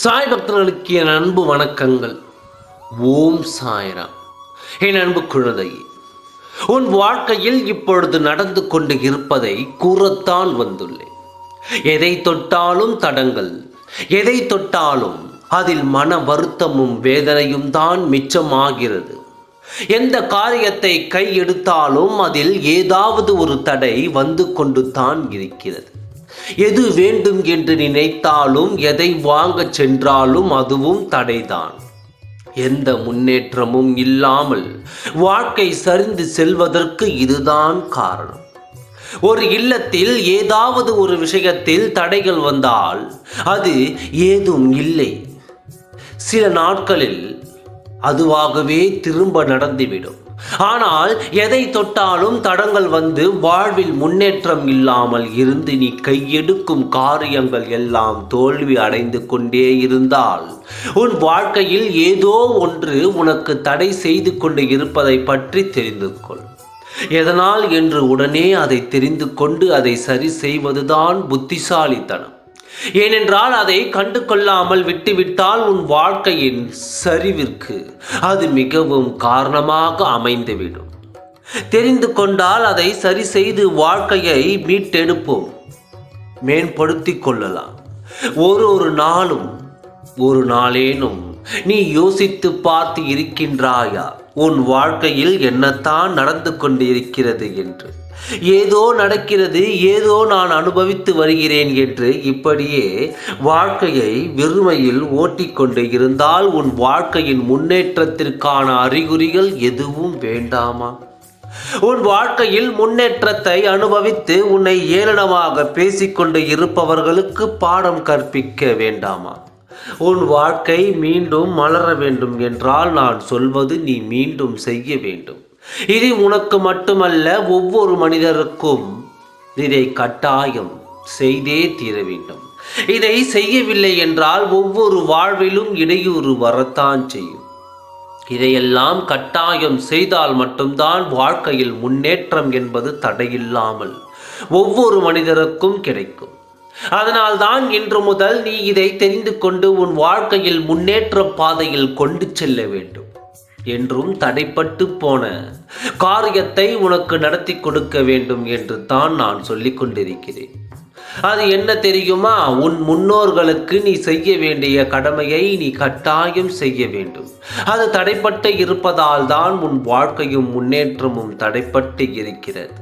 சாய் பக்தர்களுக்கு என் அன்பு வணக்கங்கள். ஓம் சாய்ராம். என் அன்பு குழந்தையே உன் வாழ்க்கையில் இப்பொழுது நடந்து கொண்டு இருப்பதை கூறத்தான் வந்துள்ளேன். எதை தொட்டாலும் தடங்கள் எதை தொட்டாலும் அதில் மன வருத்தமும் வேதனையும் தான் மிச்சமாகிறது. எந்த காரியத்தை கை எடுத்தாலும் அதில் ஏதாவது ஒரு தடை வந்து கொண்டு தான் இருக்கிறது. எது வேண்டும் என்று நினைத்தாலும் எதை வாங்கச் சென்றாலும் அதுவும் தடைதான். எந்த முன்னேற்றமும் இல்லாமல் வாழ்க்கை சரிந்து செல்வதற்கு இதுதான் காரணம். ஒரு இல்லத்தில் ஏதாவது ஒரு விஷயத்தில் தடைகள் வந்தால் அது ஏதும் இல்லை. சில நாட்களில் அதுவாகவே திரும்ப நடந்துவிடும். ஆனால் எதை தொட்டாலும் தடங்கள் வந்து வாழ்வில் முன்னேற்றம் இல்லாமல் இருந்து நீ கையெடுக்கும் காரியங்கள் எல்லாம் தோல்வி அடைந்து கொண்டே இருந்தால் உன் வாழ்க்கையில் ஏதோ ஒன்று உனக்கு தடை செய்து கொண்டு இருப்பதை பற்றி தெரிந்து கொள். எதனால் என்று உடனே அதை தெரிந்து கொண்டு அதை சரி செய்வதுதான் புத்திசாலித்தனம். ஏனென்றால் அதை கண்டு கொள்ளாமல் விட்டுவிட்டால் உன் வாழ்க்கையின் சரிவிற்கு அது மிகவும் காரணமாக அமைந்துவிடும். தெரிந்து கொண்டால் அதை சரி செய்து வாழ்க்கையை மீட்டெடுப்போம். மேம்படுத்திக் கொள்ளலாம். ஒரு ஒரு நாளும் ஒரு நாளேனும் நீ யோசித்து பார்த்து இருக்கின்றாயா? உன் வாழ்க்கையில் என்னத்தான் நடந்து கொண்டு இருக்கிறது என்று. ஏதோ நடக்கிறது ஏதோ நான் அனுபவித்து வருகிறேன் என்று இப்படியே வாழ்க்கையை வெறுமையில் ஓட்டிக்கொண்டு இருந்தால் உன் வாழ்க்கையின் முன்னேற்றத்திற்கான அறிகுறிகள் எதுவும் வேண்டாமா? உன் வாழ்க்கையில் முன்னேற்றத்தை அனுபவித்து உன்னை ஏளனமாக பேசிக்கொண்டு இருப்பவர்களுக்கு பாடம் கற்பிக்க வேண்டாமா? உன் வாழ்க்கை மீண்டும் மலர வேண்டும் என்றால் நான் சொல்வது நீ மீண்டும் செய்ய வேண்டும். இது உனக்கு மட்டுமல்ல ஒவ்வொரு மனிதருக்கும் இதை கட்டாயம் செய்தே தீர வேண்டும். இதை செய்யவில்லை என்றால் ஒவ்வொரு வாழ்விலும் இடையூறு வரத்தான் செய்யும். இதையெல்லாம் கட்டாயம் செய்தால் மட்டும்தான் வாழ்க்கையில் முன்னேற்றம் என்பது தடையில்லாமல் ஒவ்வொரு மனிதருக்கும் கிடைக்கும். அதனால்தான் இன்று முதல் நீ இதை தெரிந்து கொண்டு உன் வாழ்க்கையில் முன்னேற்ற பாதையில் கொண்டு செல்ல வேண்டும். என்றும் தடைப்பட்டு போன காரியத்தை உனக்கு நடத்தி கொடுக்க வேண்டும் என்று தான் நான் சொல்லிக் கொண்டிருக்கிறேன். அது என்ன தெரியுமா? உன் முன்னோர்களுக்கு நீ செய்ய வேண்டிய கடமையை நீ கட்டாயம் செய்ய வேண்டும். அது தடைப்பட்டு இருப்பதால் தான் உன் வாழ்க்கையும் முன்னேற்றமும் தடைப்பட்டு இருக்கிறது.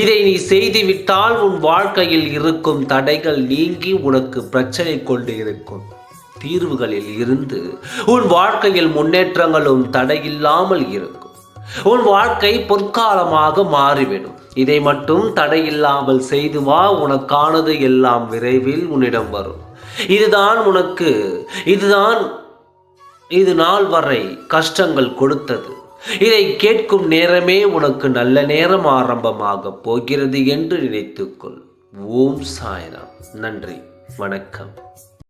இதை நீ செய்துவிட்டால் உன் வாழ்க்கையில் இருக்கும் தடைகள் நீங்கி உனக்கு பிரச்சனை கொண்டு இருக்கும். தீர்வுகளில் இருந்து உன் வாழ்க்கையில் முன்னேற்றங்களும் தடையில்லாமல் இருக்கும். உன் வாழ்க்கை பொற்காலமாக மாறிவிடும். இதை மட்டும் தடையில்லாமல் செய்து வா உனக்கானது எல்லாம் விரைவில் உன்னிடம் வரும். இதுதான் உனக்கு இதுதான் இது நாள் வரை கஷ்டங்கள் கொடுத்தது. இதை கேட்கும் நேரமே உனக்கு நல்ல நேரம் ஆரம்பமாக போகிறது என்று நினைத்துக்கொள். ஓம் சாய்ராம். நன்றி. வணக்கம்.